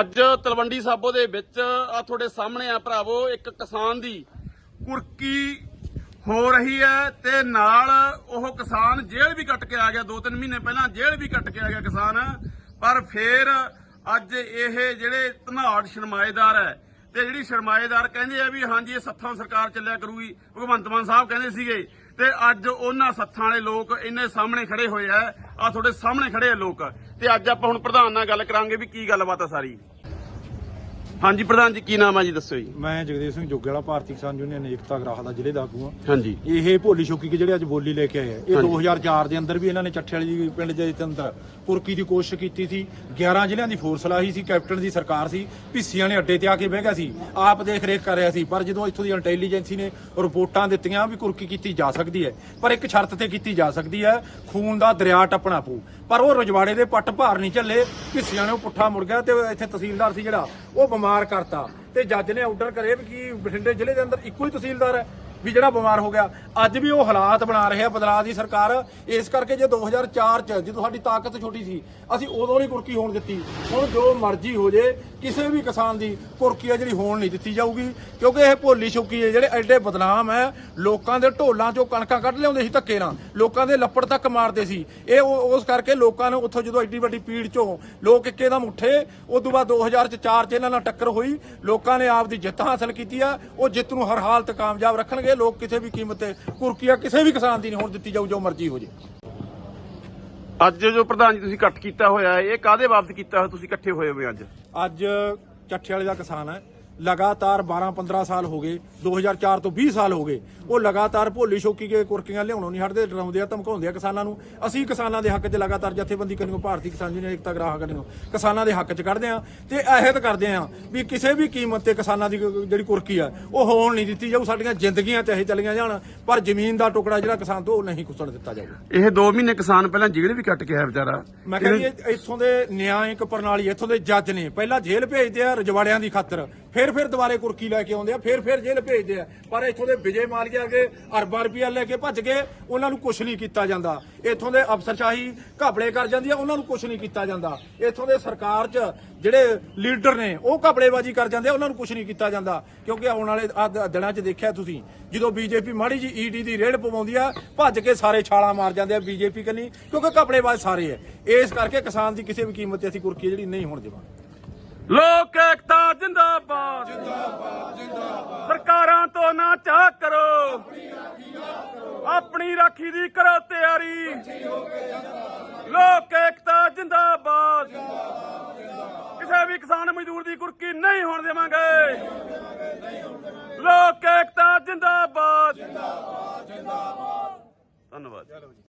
ਅੱਜ ਤਲਵੰਡੀ ਸਾਬੋ ਦੇ ਵਿੱਚ ਆ ਤੁਹਾਡੇ ਸਾਹਮਣੇ ਆ ਭਰਾਵੋ, ਇੱਕ ਕਿਸਾਨ ਦੀ ਕੁਰਕੀ ਹੋ ਰਹੀ ਹੈ ਤੇ ਨਾਲ ਉਹ ਕਿਸਾਨ ਜੇਲ੍ਹ ਵੀ ਕੱਟ ਕੇ ਆ ਗਿਆ 2-3 ਮਹੀਨੇ ਪਹਿਲਾਂ ਜੇਲ੍ਹ ਵੀ ਕੱਟ ਕੇ ਆ ਗਿਆ ਕਿਸਾਨ। ਪਰ ਫੇਰ ਅੱਜ ਇਹ ਜਿਹੜੇ ਧਨਾੜ ਸ਼ਰਮਾਏਦਾਰ ਹੈ ਤੇ ਜਿਹੜੀ ਸ਼ਰਮਾਏਦਾਰ ਕਹਿੰਦੇ ਆ ਵੀ ਹਾਂਜੀ, ਇਹ ਸੱਥਾਂ ਸਰਕਾਰ ਚੱਲਿਆ ਕਰੂਗੀ, ਭਗਵੰਤ ਮਾਨ ਸਾਹਿਬ ਕਹਿੰਦੇ ਸੀਗੇ ਤੇ ਅੱਜ ਉਹਨਾਂ ਸੱਥਾਂ ਵਾਲੇ ਲੋਕ ਇੰਨੇ ਸਾਹਮਣੇ ਖੜੇ ਹੋਏ ਆ। ਆ ਤੁਹਾਡੇ ਸਾਹਮਣੇ ਖੜੇ ਆ ਲੋਕ। ਤੇ ਅੱਜ ਆਪਾਂ ਹੁਣ ਪ੍ਰਧਾਨ ਨਾਲ ਗੱਲ ਕਰਾਂਗੇ ਵੀ ਕੀ ਗੱਲਬਾਤ ਆ ਸਾਰੀ। ਹਾਂਜੀ ਪ੍ਰਧਾਨ ਜੀ ਕੀ ਨਾਮ ਆ ਜੀ? ਦੱਸੋ ਜੀ। ਮੈਂ ਜਗਦੇਵ ਸਿੰਘ ਜੋਗੇ ਵਾਲਾ ਭਾਰਤੀ ਕਿਸਾਨ ਯੂਨੀਅਨ ਏਕਤਾ ਗ੍ਰਾਹ ਦਾ ਜ਼ਿਲ੍ਹੇ ਦਾ ਆਗੂ ਹਾਂ। ਹਾਂਜੀ। ਇਹ ਭੋਲੀ ਸ਼ੋਕੀ ਕੇ ਜਿਹੜੇ ਅੱਜ ਬੋਲੀ ਲੈ ਕੇ ਆਏ ਆ। ਇਹ ਹਾਂਜੀ। 2004 ਦੇ ਅੰਦਰ ਵੀ ਇਹਨਾਂ ਨੇ ਚੱਠੇ ਵਾਲੀ ਦੀ ਪਿੰਡ ਦੇ ਅੰਦਰ ਕੁਰਕੀ ਦੀ ਕੋਸ਼ਿਸ਼ ਕੀਤੀ ਸੀ। 11 ਜ਼ਿਲ੍ਹਿਆਂ ਦੀ ਫੋਰਸ ਲਾਹੀ ਸੀ ਕੈਪਟਨ ਦੀ ਸਰਕਾਰ ਸੀ। ਭਿੱਸੀਆਂ ਨੇ ਅੱਡੇ ਤੇ ਆ ਕੇ ਬਹਿ ਗਿਆ ਸੀ। ਆਪ ਦੇਖ ਰੇਖ ਕਰ ਰਿਹਾ ਸੀ। ਪਰ ਜਦੋਂ ਇੱਥੋਂ ਦੀ ਇੰਟੈਲੀਜੈਂਸੀ ਨੇ ਰਿਪੋਰਟਾਂ ਦਿੱਤੀਆਂ ਵੀ ਕੁਰਕੀ ਕੀਤੀ ਜਾ ਸਕਦੀ ਹੈ ਪਰ ਇੱਕ ਸ਼ਰਤ ਤੇ ਕੀਤੀ ਜਾ ਸਕਦੀ ਹੈ ਖੂਨ ਦਾ ਦਰਿਆ ਟੱਪਣਾ ਪਊ। ਪਰ ਉਹ ਰਜਵਾੜੇ ਦੇ ਪੱਟ ਭਾਰ ਨਹੀਂ ਝੱਲੇ। ਭਿੱਸੀਆਂ ਨੇ ਉਹ ਪੁੱਠਾ ਮੁੜ ਗਿਆ ਤੇ ਇੱਥੇ ਤਹਿਸੀਲਦਾਰ ਸੀ ਜਿਹੜਾ ਉਹ ਬਿਮਾਰ ਕਰਤਾ। ਤੇ ਜੱਜ ਨੇ ਆਰਡਰ ਕਰੇ ਵੀ ਬਠਿੰਡੇ ਜ਼ਿਲ੍ਹੇ ਦੇ ਅੰਦਰ ਇੱਕੋ ਹੀ ਤਹਿਸੀਲਦਾਰ ਹੈ। ਵੀ ਜਿਹੜਾ ਬਿਮਾਰ ਹੋ ਗਿਆ, ਅੱਜ ਵੀ ਉਹ ਹਾਲਾਤ ਬਣਾ ਰਹੇ ਆ ਬਦਲਾਅ ਦੀ ਸਰਕਾਰ। ਇਸ ਕਰਕੇ ਜੇ 2004 ਚ ਜਦੋਂ ਸਾਡੀ ਤਾਕਤ ਛੋਟੀ ਸੀ, ਅਸੀਂ ਉਦੋਂ ਨਹੀਂ ਕੁਰਕੀ ਹੋਣ ਦਿੱਤੀ। ਹੁਣ ਜੋ ਮਰਜ਼ੀ ਹੋ ਜੇ, ਕਿਸੇ ਵੀ ਕਿਸਾਨ ਦੀ ਕੁਰਕੀ ਆ ਜਿਹੜੀ ਹੋਣ ਨਹੀਂ ਦਿੱਤੀ ਜਾਊਗੀ। ਕਿਉਂਕਿ ਇਹ ਭੋਲੀ ਸ਼ੁਕੀ ਹੈ ਜਿਹੜੇ ਐਡੇ ਬਦਨਾਮ ਹੈ ਲੋਕਾਂ ਦੇ ਢੋਲਾਂ ਚੋਂ ਕਣਕਾਂ ਕੱਢ ਲਿਆਉਂਦੇ ਸੀ ਧੱਕੇ ਨਾਲ। ਲੋਕਾਂ ਦੇ ਲੱਪੜ ਤੱਕ ਮਾਰਦੇ ਸੀ। ਇਹ ਉਹ- ਉਸ ਕਰਕੇ ਲੋਕਾਂ ਨੂੰ ਉੱਥੋਂ ਜਦੋਂ ਐਡੀ ਵੱਡੀ ਪੀੜ ਚੋਂ ਲੋਕ ਇੱਕੇਦਮ ਉੱਠੇ ਉਸ ਤੋਂ ਬਾਅਦ 2004 ਚ ਇਹਨਾਂ ਨਾਲ ਟੱਕਰ ਹੋਈ। ਲੋਕਾਂ ਨੇ ਆਪ ਦੀ ਜਿੱਤ ਹਾਸਲ ਕੀਤੀ ਆ। ਉਹ ਜਿੱਤ ਨੂੰ ਹਰ ਹਾਲਤ ਕਾਮਯਾਬ ਰੱਖਣਗੇ। ਲੋਕ ਕਿਸੇ ਵੀ ਕੀਮਤ ਤੇ ਕੁਰਕੀਆ ਕਿਸੇ ਵੀ ਕਿਸਾਨ ਦੀ ਨਹੀਂ ਹੋਣ ਦਿੱਤੀ ਜਾਊ ਜੋ ਮਰਜ਼ੀ ਹੋ ਜੇ। ਅੱਜ ਜੋ ਪ੍ਰਧਾਨ ਜੀ ਤੁਸੀਂ ਇਕੱਠ ਕੀਤਾ ਹੋਇਆ ਹੈ ਇਹ ਕਾਦੇ ਬਾਬਤ ਕੀਤਾ ਹੋਇਆ? ਤੁਸੀਂ ਇਕੱਠੇ ਹੋਏ ਹੋਏ ਅੱਜ। ਅੱਜ ਚੱਠੇ ਵਾਲੇ ਦਾ ਕਿਸਾਨ ਹੈ। ਲਗਾਤਾਰ 12-15 ਸਾਲ ਹੋ ਗਏ 2004 ਤੋਂ 20 ਸਾਲ ਹੋ ਗਏ ਉਹ ਲਗਾਤਾਰ ਭੋਲੀ ਸ਼ੋਕੀ ਕੇ ਕੁਰਕੀਆਂ ਲਿਆਉਣੋਂ ਨਹੀਂ ਹਟਦੇ ਡਰਾਉਂਦੇ ਆ ਧਮਕਾਉਂਦੇ ਆ ਕਿਸਾਨਾਂ ਨੂੰ। ਅਸੀਂ ਕਿਸਾਨਾਂ ਦੇ ਹੱਕ 'ਚ ਲਗਾਤਾਰ ਜਥੇਬੰਦੀ ਕਰੀਓ ਭਾਰਤੀ ਕਿਸਾਨ ਯੂਨੀਅਨ ਏਕਤਾ ਗ੍ਰਾਹਕ ਕਰੀਓ ਕਿਸਾਨਾਂ ਦੇ ਹੱਕ 'ਚ ਕੱਢਦੇ ਆ ਤੇ ਅਹਿਦ ਕਰਦੇ ਆ ਵੀ ਕਿਸੇ ਵੀ ਕੀਮਤ ਤੇ ਕਿਸਾਨਾਂ ਦੀ ਜਿਹੜੀ ਕੁਰਕੀ ਆ ਉਹ ਹੋਣ ਨਹੀਂ ਦਿੱਤੀ ਜਾਊ ਸਾਡੀਆਂ ਜ਼ਿੰਦਗੀਆਂ ਚਾਹੇ ਚਲੀਆਂ ਜਾਣ ਪਰ ਜ਼ਮੀਨ ਦਾ ਟੁਕੜਾ ਜਿਹੜਾ ਕਿਸਾਨ ਤੋਂ ਉਹ ਨਹੀਂ ਕੁਸੜ ਦਿੱਤਾ ਜਾਊਗਾ ਇਹ 2 ਮਹੀਨੇ ਕਿਸਾਨ ਪਹਿਲਾਂ ਜੇਲ੍ਹ ਵੀ ਕੱਟ ਕੇ ਆਇਆ ਵਿਚਾਰਾ। ਮੈਂ ਕਹਿੰਦੀ ਇੱਥੋਂ ਦੇ ਨਿਆਂਇਕ ਪ੍ਰਣਾਲੀ ਇੱਥੋਂ ਦੇ ਜੱਜ ਨੇ ਪਹਿਲਾਂ ਜੇਲ੍ਹ ਭੇਜਦੇ ਆ ਰਜਵਾੜਿਆਂ ਦੀ ਖਾਤਰ। ਫਿਰ ਫਿਰ ਦੁਬਾਰੇ ਕੁਰਕੀ ਲੈ ਕੇ ਆਉਂਦੇ ਆ, ਫਿਰ ਫਿਰ ਜੇਲ੍ਹ ਭੇਜਦੇ ਆ। ਪਰ ਇੱਥੋਂ ਦੇ ਵਿਜੇ ਮਾਲੀਆ ਕੇ ਅਰਬਾਂ ਰੁਪਈਆ ਲੈ ਕੇ ਭੱਜ ਗਏ, ਉਹਨਾਂ ਨੂੰ ਕੁਝ ਨਹੀਂ ਕੀਤਾ ਜਾਂਦਾ। ਇੱਥੋਂ ਦੇ ਅਫਸਰਸ਼ਾਹੀ ਘਪਲੇ ਕਰ ਜਾਂਦੀ ਆ ਉਹਨਾਂ ਨੂੰ ਕੁਝ ਨਹੀਂ ਕੀਤਾ ਜਾਂਦਾ। ਇੱਥੋਂ ਦੇ ਸਰਕਾਰ 'ਚ ਜਿਹੜੇ ਲੀਡਰ ਨੇ, ਉਹ ਘਪਲੇਬਾਜ਼ੀ ਕਰ ਜਾਂਦੇ ਆ, ਉਹਨਾਂ ਨੂੰ ਕੁਝ ਨਹੀਂ ਕੀਤਾ ਜਾਂਦਾ। ਕਿਉਂਕਿ ਆਉਣ ਵਾਲੇ ਦਿਨਾਂ 'ਚ ਦੇਖਿਆ ਤੁਸੀਂ, ਜਦੋਂ ਬੀਜੇਪੀ ਮਾੜੀ ਜੀ ਈਡੀ ਦੀ ਰੇਡ ਪਵਾਉਂਦੀ ਆ, ਭੱਜ ਕੇ ਸਾਰੇ ਛਾਲਾਂ ਮਾਰ ਜਾਂਦੇ ਆ ਬੀਜੇਪੀ ਕੰਨੀ, ਕਿਉਂਕਿ ਘਪਲੇਬਾਜ਼ ਸਾਰੇ ਆ ਇਸ ਕਰਕੇ ਕਿਸਾਨ ਦੀ ਕਿਸੇ ਵੀ ਕੀਮਤ ਤੇ ਅਸੀਂ ਕੁਰਕੀ ਜਿਹੜੀ ਨਹੀਂ ਹੋਣ ਦੇਵਾਂਗੇ। ਲੋਕ ਏਕਤਾ ਜਿੰਦਾਬਾਦ ਜਿੰਦਾਬਾਦ ਜਿੰਦਾਬਾਦ ਸਰਕਾਰਾਂ ਤੋਂ ਨਾ ਚਾਹ ਕਰੋ। ਆਪਣੀ ਰਾਖੀ ਦੀ ਕਰੋ ਤਿਆਰੀ। ਲੋਕ ਏਕਤਾ ਜਿੰਦਾਬਾਦ। ਕਿਸੇ ਵੀ ਕਿਸਾਨ ਮਜ਼ਦੂਰ ਦੀ ਕੁਰਕੀ ਨਹੀਂ ਹੋਣ ਦੇਵਾਂਗੇ। ਲੋਕ ਏਕਤਾ ਜਿੰਦਾਬਾਦ। ਜਿੰਦਾਬਾਦ ਧੰਨਵਾਦ।